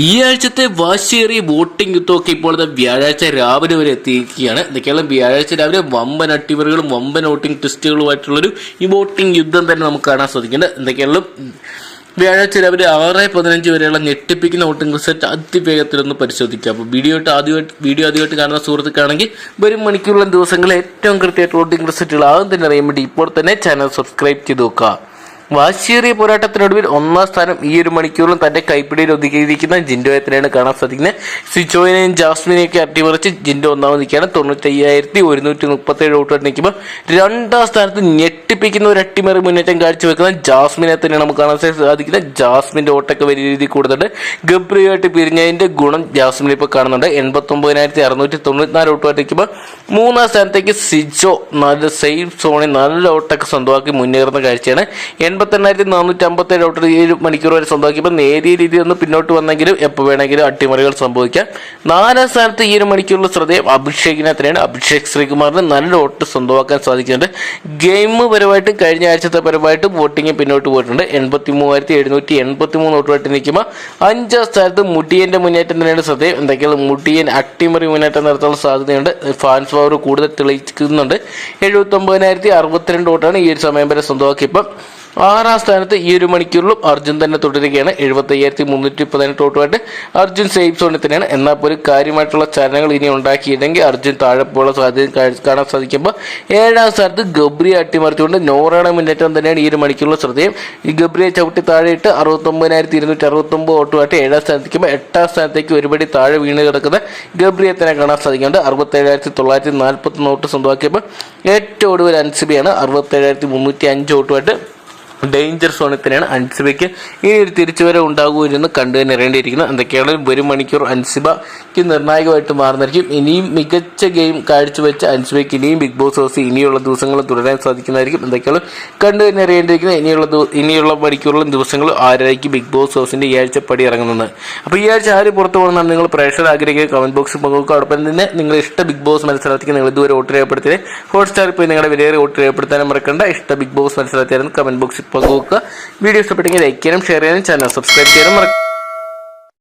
ഈ ആഴ്ചത്തെ വാശിയേറിയ വോട്ടിംഗ് യുദ്ധമൊക്കെ ഇപ്പോൾ വ്യാഴാഴ്ച രാവിലെ വരെ എത്തിയിരിക്കുകയാണ്. കേരളം വ്യാഴാഴ്ച രാവിലെ വമ്പൻ അട്ടിമറികളും വമ്പൻ വോട്ടിംഗ് ട്വിസ്റ്റുകളുമായിട്ടുള്ളൊരു ഈ വോട്ടിംഗ് യുദ്ധം തന്നെ നമുക്ക് കാണാൻ സാധിക്കുന്നുണ്ട്. എന്തൊക്കെയാണ് വ്യാഴാഴ്ച രാവിലെ ആറ് പതിനഞ്ച് വരെയുള്ള ഞെട്ടിപ്പിക്കുന്ന വോട്ടിംഗ് റിസൾട്ട് അതിവേഗത്തിലൊന്ന് പരിശോധിക്കാം. അപ്പോൾ വീഡിയോ ആയിട്ട് ആദ്യമായിട്ട് വീഡിയോ ആദ്യമായിട്ട് കാണുന്ന സുഹൃത്തുക്കാണെങ്കിൽ വരും മണിക്കൂറുള്ള ദിവസങ്ങളിൽ ഏറ്റവും കൃത്യമായിട്ട് വോട്ടിംഗ് റിസൾട്ടുകൾ ആദ്യം തന്നെ അറിയാൻ വേണ്ടി ഇപ്പോൾ തന്നെ ചാനൽ സബ്സ്ക്രൈബ് ചെയ്ത് നോക്കുക. വാശിയേറിയ പോരാട്ടത്തിനൊടുവിൽ ഒന്നാം സ്ഥാനം ഈ ഒരു മണിക്കൂറിലും തന്റെ കൈപ്പിടിയിൽ ഒതുക്കിയിരിക്കുന്ന ജിൻഡോയത്തിനെയാണ് കാണാൻ സാധിക്കുന്നത്? സിജോയിനെയും ജാസ്മിനെയും ഒക്കെ അട്ടിമറിച്ച് ജിൻഡോ ഒന്നാമത് നിൽക്കുകയാണ്. തൊണ്ണൂറ്റയ്യായിരത്തി ഒരുന്നൂറ്റി മുപ്പത്തേഴ് വോട്ടുകൾ നിൽക്കുമ്പോൾ രണ്ടാം സ്ഥാനത്ത് ഞെട്ടിപ്പിക്കുന്ന ഒരു അട്ടിമറി മുന്നേറ്റം കാഴ്ചവെക്കുന്ന ജാസ്മിനെ തന്നെയാണ് നമുക്ക് കാണാൻ സാധിക്കുന്നത്. ജാസ്മിന്റെ വോട്ടൊക്കെ വലിയ രീതിയിൽ കൂടുന്നുണ്ട്. ഗബ്രിയുമായിട്ട് പിരിഞ്ഞതിന്റെ ഗുണം ജാസ്മിൻ ഇപ്പോൾ കാണുന്നുണ്ട്. എൺപത്തി ഒമ്പതിനായിരത്തി അറുന്നൂറ്റി തൊണ്ണൂറ്റിനാല് വോട്ടുകൾ നിൽക്കുമ്പോൾ മൂന്നാം സ്ഥാനത്തേക്ക് സിജോ നല്ല സേഫ് സോണിൽ നല്ല ഔട്ടൊക്കെ സ്വന്തമാക്കി മുന്നേറുന്ന കാഴ്ചയാണ്. എൺപത്തെണ്ണായിരത്തി നാനൂറ്റി അമ്പത്തേഴ് ഔട്ട് ഏഴ് മണിക്കൂർ വരെ സ്വന്തമാക്കിയപ്പോൾ നേരിയ രീതിയിൽ ഒന്ന് പിന്നോട്ട് വന്നെങ്കിലും എപ്പോൾ വേണമെങ്കിലും അട്ടിമറികൾ സംഭവിക്കാം. നാലാം സ്ഥാനത്ത് ഈ ഒരു മണിക്കൂറിൽ ശ്രദ്ധേയം അഭിഷേകിനെ അഭിഷേക് ശ്രീകുമാറിന് നല്ല വോട്ട് സ്വന്തമാക്കാൻ സാധിക്കുന്നുണ്ട്. ഗെയിം പരമായിട്ടും കഴിഞ്ഞ ആഴ്ചത്തെ പരമായിട്ടും വോട്ടിംഗ് പിന്നോട്ട് പോയിട്ടുണ്ട്. എൺപത്തി മൂവായിരത്തി എഴുന്നൂറ്റി എൺപത്തി മൂന്ന് ഓട്ടുമായിട്ട് നിൽക്കുമ്പോൾ അഞ്ചാം സ്ഥാനത്ത് മുട്ടിയന്റെ മുന്നേറ്റം തന്നെയാണ് ശ്രദ്ധേയം. എന്തൊക്കെയാണ് മുട്ടിയൻ അട്ടിമറി മുന്നേറ്റം നടത്താനുള്ള സാധ്യതയുണ്ട്. ഫാൻസ് പവർ കൂടുതൽ തെളിയിക്കുന്നുണ്ട്. എഴുപത്തി ഒമ്പതിനായിരത്തി അറുപത്തിരണ്ട് വോട്ടാണ് ഈ ഒരു സമയം വരെ സ്വന്തമാക്കിയപ്പോൾ ആറാം സ്ഥാനത്ത് ഈ ഒരു മണിക്കൂറിലും അർജുൻ തന്നെ തുടരുകയാണ്. എഴുപത്തി അയ്യായിരത്തി മുന്നൂറ്റി പതിനെട്ട് വോട്ടുമായിട്ട് അർജുൻ സേഫ് സോണിൽ തന്നെയാണ്. എന്നാൽ പോലും കാര്യമായിട്ടുള്ള ചലനങ്ങൾ ഇനി ഉണ്ടാക്കിയില്ലെങ്കിൽ അർജുൻ താഴെ പോകാൻ സാധ്യത കാണാൻ സാധിക്കുമ്പോൾ ഏഴാം സ്ഥാനത്ത് ഗബ്രിയെ അട്ടിമറിച്ചുകൊണ്ട് നോറയുടെ മുന്നേറ്റം തന്നെയാണ് ഈ ഒരു മണിക്കൂറിലെ ശ്രദ്ധേയം. ഈ ഗബ്രിയെ ചവിട്ടി താഴെയിട്ട് അറുപത്തൊമ്പതിനായിരത്തി ഇരുന്നൂറ്റി അറുപത്തൊമ്പത് വോട്ടുമായിട്ട് ഏഴാം സ്ഥാനത്തേക്കുമ്പോൾ എട്ടാം സ്ഥാനത്തേക്ക് ഒരുപടി താഴെ വീണ് കിടക്കുന്ന ഗബ്രിയെ തന്നെ കാണാൻ സാധിക്കുന്നുണ്ട്. അറുപത്തേഴായിരത്തി തൊള്ളായിരത്തി നാൽപ്പത്തി വോട്ട് സ്വന്തമാക്കിയപ്പോൾ ഏറ്റവും ഒടുവിൽ അൻസിബിയാണ് അറുപത്തേഴായിരത്തി മുന്നൂറ്റി അഞ്ച് വോട്ടുമായിട്ട് ഡേഞ്ചർ സോണത്തിനാണ് അൻസിബയ്ക്ക് ഇനി ഒരു തിരിച്ചുവരവ് ഉണ്ടാകുമെന്ന് കണ്ടു തന്നെ അറിയേണ്ടിയിരിക്കുന്നു. എന്തൊക്കെയാണ്? വരും മണിക്കൂർ അൻസിബയ്ക്ക് നിർണായകമായിട്ട് മാറുന്നതായിരിക്കും. ഇനിയും മികച്ച ഗെയിം കാഴ്ചവെച്ച അൻസിബയ്ക്ക് ഇനിയും ബിഗ് ബോസ് ഹൗസ് ഇനിയുള്ള ദിവസങ്ങൾ തുടരാൻ സാധിക്കുന്നതായിരിക്കും. എന്തൊക്കെയാണ്? കണ്ടു തന്നെ അറിയേണ്ടിയിരിക്കുന്നത് ഇനിയുള്ള ഇനിയുള്ള മണിക്കൂറിലും ദിവസങ്ങളും ആരായിരിക്കും ബിഗ് ബോസ് ഹൗസിന്റെ ഈ ആഴ്ച പടി ഇറങ്ങുന്നത്? അപ്പോൾ ഈ ആഴ്ച ആര് പുറത്തു പോകണമെന്നാണ് നിങ്ങൾ പ്രേക്ഷകർ ആഗ്രഹിക്കുക. കമന്റ് ബോക്സിൽ പങ്കുവെക്കുക അതോടൊപ്പം തന്നെ നിങ്ങൾ ഇഷ്ട ബിഗ് ബോസ് മത്സരത്തിലേക്ക് നിങ്ങൾ ഇതുവരെ വോട്ട് രേഖപ്പെടുത്തിയത് ഹോട്ട്സ്റ്റാറിൽ പോയി നിങ്ങളുടെ വിലയേറെ വോട്ട് രേഖപ്പെടുത്താനും മറക്കണ്ട. ഇഷ്ട ബിഗ് ബോസ് മത്സരത്തിലായിരുന്നു കമന്റ് ബോക്സിൽ പങ്കുവെക്കുക വീഡിയോ ഇഷ്ടപ്പെട്ടെങ്കിൽ ലൈക്ക് ചെയ്യാനും ഷെയർ ചെയ്യാനും ചാനൽ സബ്സ്ക്രൈബ് ചെയ്യാനും മറക്കുക